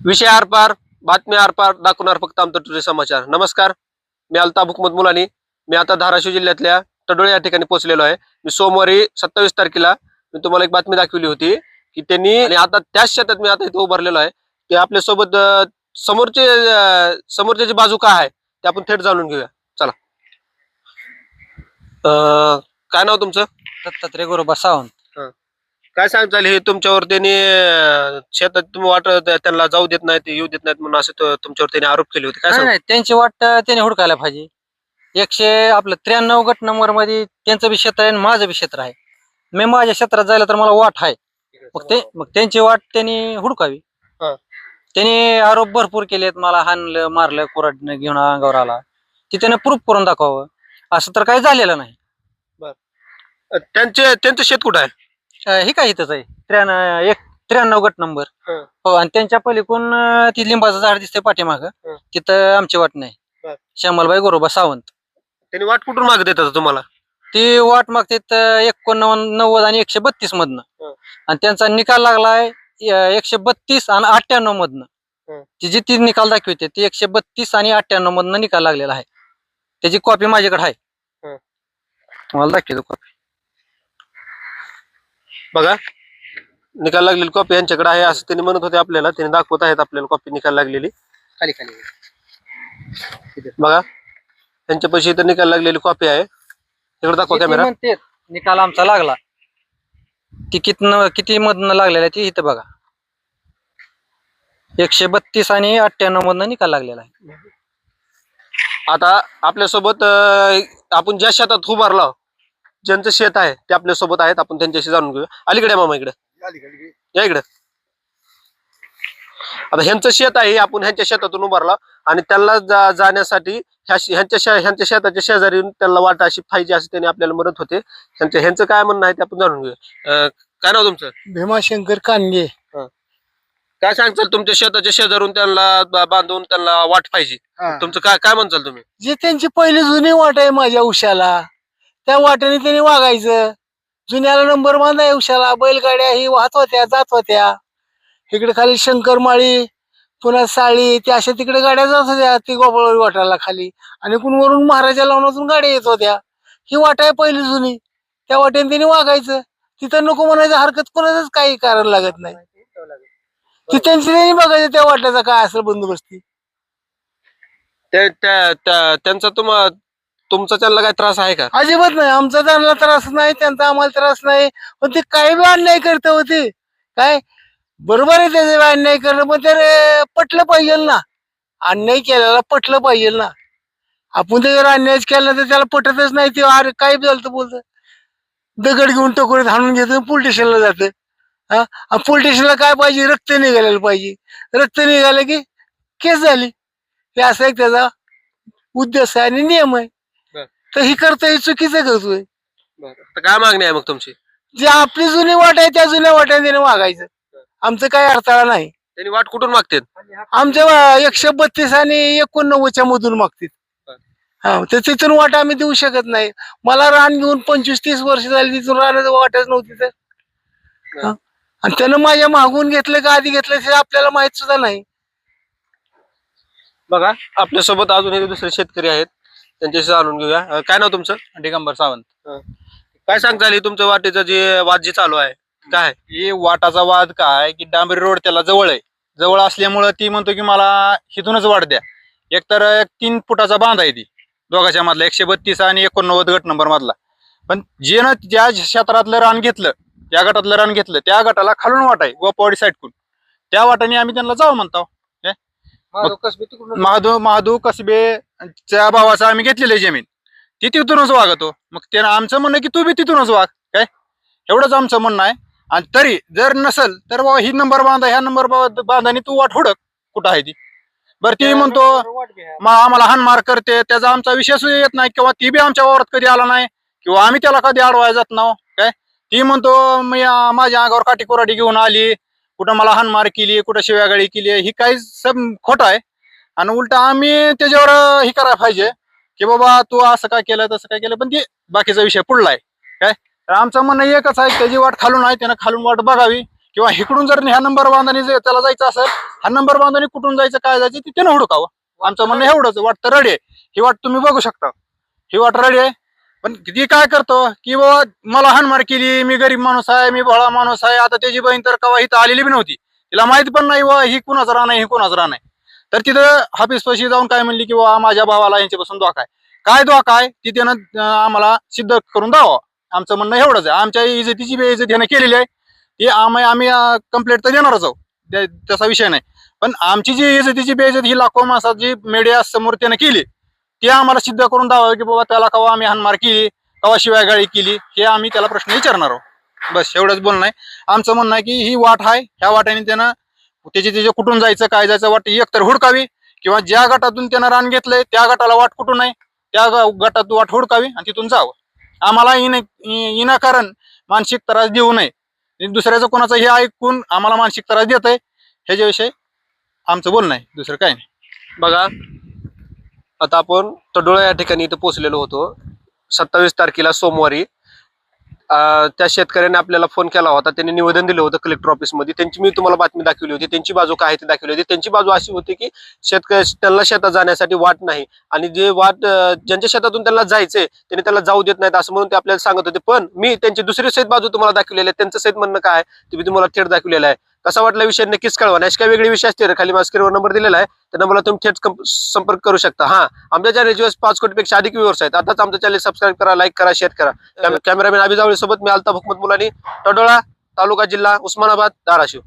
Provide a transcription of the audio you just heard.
विषय आरपार बातमी आरपार दाखवणार फक्त आमचं टुरिस्ट समाचार. नमस्कार. मी अल्ताफ हुकमत मुलानी. मी आता धाराशिव जिल्ह्यातल्या तडोळे या ठिकाणी पोहोचलेलो आहे. मी सोमवारी सत्तावीस तारखेला मी तुम्हाला एक बातमी दाखवली होती की त्यांनी आणि आता त्याच शेतात मी आता इथं उभारलेलो आहे ते आपल्यासोबत समोरचे समोरच्या जी बाजू काय आहे ते आपण थेट जाणून घेऊया. चला. काय नाव तुमचं? दत्तात्रय गोरोबा सावंत. काय सांगताल हे तुमच्यावर त्यांनी अं, शेतात तुम्ही वाट त्यांना जाऊ देत नाहीत येऊ देत नाहीत म्हणून असं तो- तुमच्यावर त्यांनी आरोप केले होते. काय नाही सांग नाही त्यांची वाट त्याने हुडकायला पाहिजे. एकशे आपलं त्र्याण्णव गट नंबरमध्ये त्यांचं बी क्षेत्र आहे आणि माझं बी क्षेत्र आहे. मी माझ्या क्षेत्रात जायला तर मला वाट आहे. मग ते मग त्यांची वाट त्यांनी हुडकावी. हा. त्यांनी आरोप भरपूर केलेत मला हाणलं मारलं कुराडनं घेऊन अंगावर आला. ते त्याने प्रूफ करून दाखवावं. असं तर काही झालेलं नाही. त्यांचे त्यांचं शेत कुठं आहे? अं, हे काय इथंच आहे त्र्याण्णव एक त्र्याण्णव गट नंबर हं. हो आणि त्यांच्या पलीकडून अं, ती लिंबाचं झाड दिसतंय पाठीमाग हं. तिथं आमची वाट नाही बर. श्यामलबाई गोरोबा सावंत त्यांनी वाट कुठून मागत देतात तुम्हाला ती वाट मागते एकोणनव्वद नव्वद आणि एकशे बत्तीस मधनं हं. आणि त्यांचा निकाल लागलाय अं, एकशे बत्तीस आणि अठ्ठ्याण्णव मधनं हं. ती जी ती निकाल दाखवते ती एकशे बत्तीस आणि अठ्ठ्याण्णव मधनं निकाल लागलेला आहे त्याची कॉपी माझ्याकडे आहे हं. तुम्हाला दाखवतो कॉपी बघा. निकाल लागलेली कॉपी यांच्याकडे आहे असं त्यांनी म्हणत होते आपल्याला. त्यांनी दाखवत आहेत आपल्याला कॉपी निकाल लागलेली. खाली खाली. बघा. त्यांच्या पैसे इथं निकाल लागलेली कॉपी आहे. तिकडे दाखवा कॅमेरा निकाल आमचा लागला. ती कितन किती मधनं लागलेला आहे ती इथं बघा. एकशे बत्तीस आणि अठ्ठ्याण्णव मधनं निकाल लागलेला आहे. आता आपल्यासोबत आपण ज्या शेतात उभारलो ज्यांचं शेत आहे ते आपल्यासोबत आहेत. आपण त्यांच्याशी जाणून घेऊया. अलीकडे या मामा इकडे. या इकडे. आता ह्यांचं शेत आहे हे आपण ह्यांच्या शेतातून उभारला. आणि त्यांना जाण्यासाठी ह्यांच्या ह्यांच्या शेताच्या शेजारी त्यांना वाट अशी पाहिजे असं त्यांनी आपल्याला म्हणत होते. ह्यांचं ह्यांचं काय म्हणणं आहे ते आपण जाणून घेऊया. काय नाव तुमचं? भीमाशंकर कांगे काय सांगताल तुमच्या शेताच्या शेजारून त्यांना बांधून त्यांना वाट पाहिजे? तुमचं काय काय म्हणताल तुम्ही? जे त्यांची पहिली जुनी वाट आहे माझ्या उशाला. त्या वाटेने त्यांनी वागायचं. जुन्याला नंबर बांधा उशाला बैलगाड्या ही वाहत होत्या जात होत्या. इकडे खाली शंकरमाळी पुन्हा साळी त्या अशा तिकडे गाड्या जात होत्या. ती गोपाळवाडी वाटाला खाली. आणि कुणवरून महाराजा लावण्यातून गाड्या येत होत्या. ही वाट आहे पहिली जुनी. त्या वाटेने त्यांनी वागायचं. तिथं नको म्हणायचं हरकत कोणाचंच काही कारण लागत नाही. ती त्यांची त्यांनी बघायचं त्या वाट्याचा काय असेल बंदोबस्ती. त्यांचा तुम्हाला तुमचा त्यांना काय त्रास आहे का? अजिबात नाही. आमचा त्यांना त्रास नाही त्यांचा आम्हाला त्रास नाही. पण ते काही बी अन्याय करत होते काय? बरोबर आहे त्याचे अन्याय करणं पण ते रे पटलं पाहिजे ना. अन्याय केलेला पटलं पाहिजे ना. आपण ते जर अन्याय केला तर त्याला पटतच नाही ते. अरे काय बी झालं बोलत. दगड घेऊन टकोरीत हाणून घेतो पोलीस स्टेशनला जातं. हा? पोलीस स्टेशनला काय पाहिजे? रक्त निघालेलं पाहिजे. रक्त निघालं की केस झाली. हे असा एक त्याचा उद्देश आहे आणि नियम आहे. तर ही करतोय चुकीचं करतोय. तर काय मागणी आहे मग तुमची? जी आपली जुनी वाट आहे त्या जुन्या वाट्याने त्याने वागायचं आमचं काही अडथळा नाही. त्यांनी वाट कुठून मागतात? आमच्या वा- एकशे बत्तीस आणि एकोणनव्वदच्या मधून मागतील. हा तर तिथून वाट आम्ही देऊ शकत नाही. मला रान घेऊन पंचवीस तीस वर्ष झाली तिथून राहण्याचं वाटच नव्हती तर. हा. आणि त्यानं माझ्या मागून घेतलं का आधी घेतलं ते आपल्याला माहीत सुद्धा नाही. बघा आपल्यासोबत अजून एक दुसरे शेतकरी आहेत. त्यांच्याशी जाणून घेऊया. अं, काय नाव तुमचं? दिगंबर सावंत. काय सांगताल हे तुमचं वाटेचं जे वाद जे चालू आहे? काय? ही वाटाचा वाद काय की डांबरी रोड त्याला जवळ आहे. जवळ असल्यामुळं ती म्हणतो की मला हिथूनच वाट द्या. एकतर एक तीन फुटाचा बांध आहे ती. दोघाच्या मधला एकशे बत्तीस आणि एकोणनव्वद गट नंबर मधला. पण जे ना ज्या क्षेत्रातलं रान घेतलं त्या गटातलं रान घेतलं त्या गटाला खालून वाट आहे गोपावाडी साईडकून त्या वाटाने आम्ही त्यांना जाऊ म्हणतो महादू महादू कसबे च्या भावाचा आम्ही घेतलेली जमीन. ती तिथूनच वागतो. मग त्यानं आमचं म्हणणं की तू बी तिथूनच वाग. काय? एवढंच आमचं म्हणणं आहे. आणि तरी जर नसल तर बाबा ही नंबर बांधा ह्या नंबर बांधानी तू वाट हुडक. कुठं आहे ती? बरं ती म्हणतो मग आम्हाला हानमार करते. त्याचा आमचा विषय सुद्धा येत नाही. किंवा ती बी आमच्या वावरात कधी आला नाही. किंवा आम्ही त्याला कधी अडवाय जात नाव. काय? ती म्हणतो मी माझ्या अंगावर काठी कोराडी घेऊन आली. कुठं मला हानमार केली कुठं शिव्यागाळी केली ही काही सब खोटं आहे. आणि उलट आम्ही त्याच्यावर हे करायला पाहिजे की बाबा तू असं काय केलं तसं काय केलं पण ते बाकीचा विषय पुढला आहे. काय? तर आमचं म्हणणं एकच आहे त्याची वाट खालून आहे त्यानं खालून वाट बघावी. किंवा इकडून जर ह्या नंबर बांधणी जर त्याला जायचं असेल हा नंबर बांधणी कुठून जायचं काय जायचं ते त्यानं हुडकावं. आमचं म्हणणं एवढंच वाटतं रडी आहे. ही वाट तुम्ही बघू शकता. ही वाट रडी आहे. पण ती काय करतो की बाबा मला हानमार केली मी गरीब माणूस आहे मी भोळा माणूस आहे आता त्याची बहीण तर कवा इथं आलेली बी नव्हती. तिला माहीत पण नाही वा ही कुणाचं रान आहे ही कुणाचं रान आहे. तर तिथं हाफिस पशी जाऊन काय म्हणली की वा माझ्या भावाला यांच्यापासून धोका आहे. काय धोका आहे? ती त्यानं आम्हाला सिद्ध करून द्यावं आमचं म्हणणं एवढंच आहे. आमच्या इज्जतीची बेइज्जती यानं केलेली आहे. ती आम्ही आम्ही कंप्लेंट तर देणारच आहोत. तसा त्याचा विषय नाही. पण आमची जी इज्जतीची बेइज्जत ही लाखो माणसाची जी मीडिया समोर त्यानं केली. ते आम्हाला सिद्ध करून द्यावं की बाबा त्याला कवा आम्ही हानमार केली कवा शिवाय गाळी केली हे आम्ही त्याला प्रश्न विचारणार आहोत. बस एवढंच बोलणं आहे. आमचं म्हणणं आहे की ही वाट आहे ह्या वाट्याने त्यानं त्याची त्याचे कुठून जायचं काय जायचं वाट एकतर हुडकावी किंवा ज्या गटातून त्यानं रान घेतलंय त्या गटाला वाट कुठून आहे त्या गटात वाट हुडकावी आणि तिथून जावं. आम्हाला इन विनाकारण मानसिक त्रास देऊ नये. दुसऱ्याचं कोणाचं हे ऐकून आम्हाला मानसिक त्रास देत आहे ह्याच्याविषयी आमचं बोलणं आहे. दुसरं काय नाही. बघा आता आपण तडोळा या ठिकाणी इथं पोहोचलेलो होतो. सत्तावीस तारखेला सोमवारी. त्या शेतकऱ्याने आपल्याला फोन केला होता. त्यांनी निवेदन दिलं होतं कलेक्टर ऑफिसमध्ये त्यांची मी तुम्हाला बातमी दाखवली होती. त्यांची बाजू काय ती दाखवली होती. त्यांची बाजू अशी होती की शेतकरी त्यांना शेतात जाण्यासाठी वाट नाही. आणि जे वाट ज्यांच्या शेतातून त्यांना जायचंय त्यांनी त्याला जाऊ देत नाहीत असं म्हणून ते आपल्याला सांगत होते. पण मी त्यांची दुसरी सहित बाजू तुम्हाला दाखवलेली आहे. त्यांचं सहित म्हणणं काय ते मी तुम्हाला थेट दाखवलेलं आहे. कसा वाटला विषय नक्कीच कळवा. अशी काय वेगळी विषय असते खाली माझ्या स्क्रीनवर नंबर दिलेला आहे. त्या नंबरला तुम्ही थेट संपर्क करू शकता. हा. आमच्या चॅनलचे पाच कोटीपेक्षा अधिक व्ह्यूअर्स आहेत. आताच आमचं चॅनल सबस्क्राईब करा लाईक करा शेअर करा. कॅमे- कॅमेरामॅन अभिजावळी सोबत मी अल्ताफ हुकमत मुलानी टडोळा तालुका जिल्हा उस्मानाबाद धाराशिव.